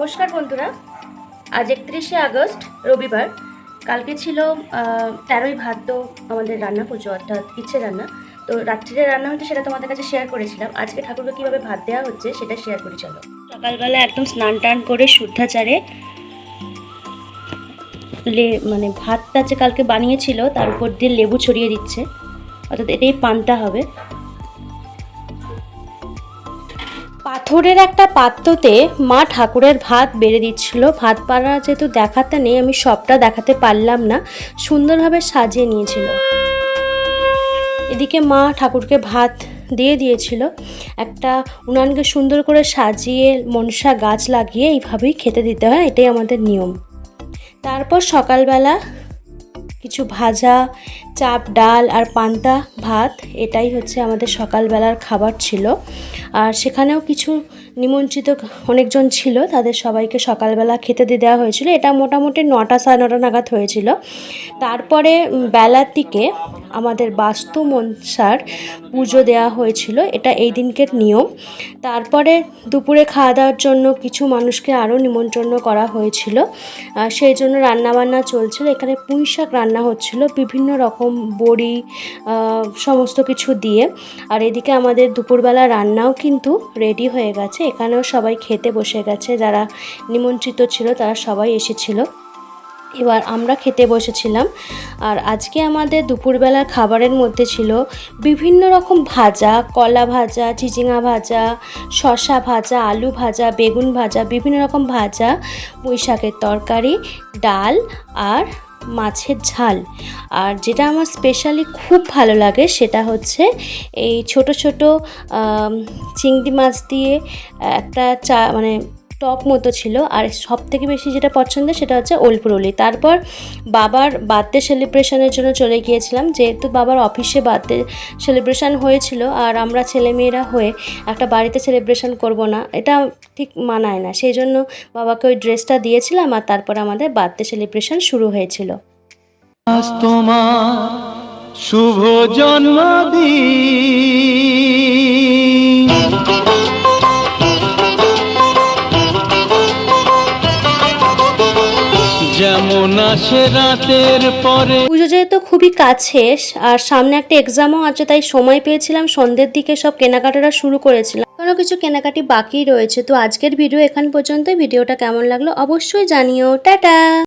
নমস্কার বন্ধুরা। আজ একত্রিশে আগস্ট, রবিবার। কালকে ছিল তেরোই ভাদ্র আমাদের রান্না পুজো, অর্থাৎ ইচ্ছে রান্না। তো রাত্রিরে রান্না হচ্ছে সেটা তোমাদের কাছে শেয়ার করেছিলাম। আজকে ঠাকুরকে কীভাবে ভাত দেওয়া হচ্ছে সেটা শেয়ার করি, চলো। সকালবেলা একদম স্নান টান করে শুদ্ধাচারে লে মানে ভাতটা যে কালকে বানিয়েছিল, তার উপর দিয়ে লেবু ছড়িয়ে দিচ্ছে। অর্থাৎ এটাই পান্তা হবে। পাথরের একটা পাত্রতে মা ঠাকুরের ভাত বেড়ে দিচ্ছিল। ভাত পাড়া যেহেতু দেখাতে নেই, আমি সবটা দেখাতে পারলাম না। সুন্দরভাবে সাজিয়ে নিয়েছিল। এদিকে মা ঠাকুরকে ভাত দিয়ে দিয়েছিল। একটা উনানকে সুন্দর করে সাজিয়ে মনসা গাছ লাগিয়ে এইভাবেই খেতে দিতে হয়, এটাই আমাদের নিয়ম। তারপর সকালবেলা কিছু ভাজা, চাপ, ডাল আর পান্তা, ভাত, এটাই হচ্ছে আমাদের সকালবেলার খাবার ছিল। আর সেখানেও কিছু নিমন্ত্রিত অনেকজন ছিল, তাদের সবাইকে সকালবেলা খেতে দিয়ে দেওয়া হয়েছিল। এটা মোটামুটি নটা সাড়ে নটা নাগাদ হয়েছিল। তারপরে বেলার দিকে আমাদের বাস্তু মনসার পুজো দেওয়া হয়েছিল। এটা এই দিনকের নিয়ম। তারপরে দুপুরে খাওয়া দাওয়ার জন্য কিছু মানুষকে আরও নিমন্ত্রণ করা হয়েছিল। সেই জন্য রান্নাবান্না চলছিল। এখানে পুঁই শাক রান্না হচ্ছিল বিভিন্ন রকম বড়ি সমস্ত কিছু দিয়ে। আর এদিকে আমাদের দুপুরবেলা রান্নাও কিন্তু রেডি হয়ে গেছে। এখানেও সবাই খেতে বসে গেছে। যারা নিমন্ত্রিত ছিল তারা সবাই এসেছিল। এবার আমরা খেতে বসেছিলাম। আর আজকে আমাদের দুপুরবেলার খাবারের মধ্যে ছিল বিভিন্ন রকম ভাজা, কলা ভাজা, চিচিঙা ভাজা শশা ভাজা, আলু ভাজা, বেগুন ভাজা, বিভিন্ন রকম ভাজা পুঁই শাকের তরকারি, ডাল আর মাছের ঝাল। আর যেটা আমার স্পেশালি খুব ভালো লাগে সেটা হচ্ছে এই ছোট ছোট চিংড়ি মাছ দিয়ে একটা চা মানে টক মতো ছিল। আর সব থেকে বেশি যেটা পছন্দের সেটা হচ্ছে ওলপুরলি তারপর বাবার বার্থডে সেলিব্রেশনের জন্য চলে গিয়েছিলাম। যেহেতু বাবার অফিসে বার্থডে সেলিব্রেশন হয়েছিল আর আমরা ছেলেমেয়েরা হয়ে একটা বাড়িতে সেলিব্রেশন করব না, এটা ঠিক মানায় না। সেই জন্য বাবাকে ওই ড্রেসটা দিয়েছিলাম আর তারপর আমাদের বার্থডে সেলিব্রেশন শুরু হয়েছিল। তোমার শুভ জন্মদিন। যেমন আসে রাতের পরে। পুজো যেহেতু খুবই কাছে আর সামনে একটা এক্সামও আছে, তাই সময় পেয়েছিলাম, সন্ধ্যের দিকে সব কেনাকাটাটা শুরু করেছিলাম। কোনো কিছু কেনাকাটি বাকি রয়েছে, তো আজকের ভিডিও এখান পর্যন্ত ভিডিওটা কেমন লাগল অবশ্যই জানিও। টাটা!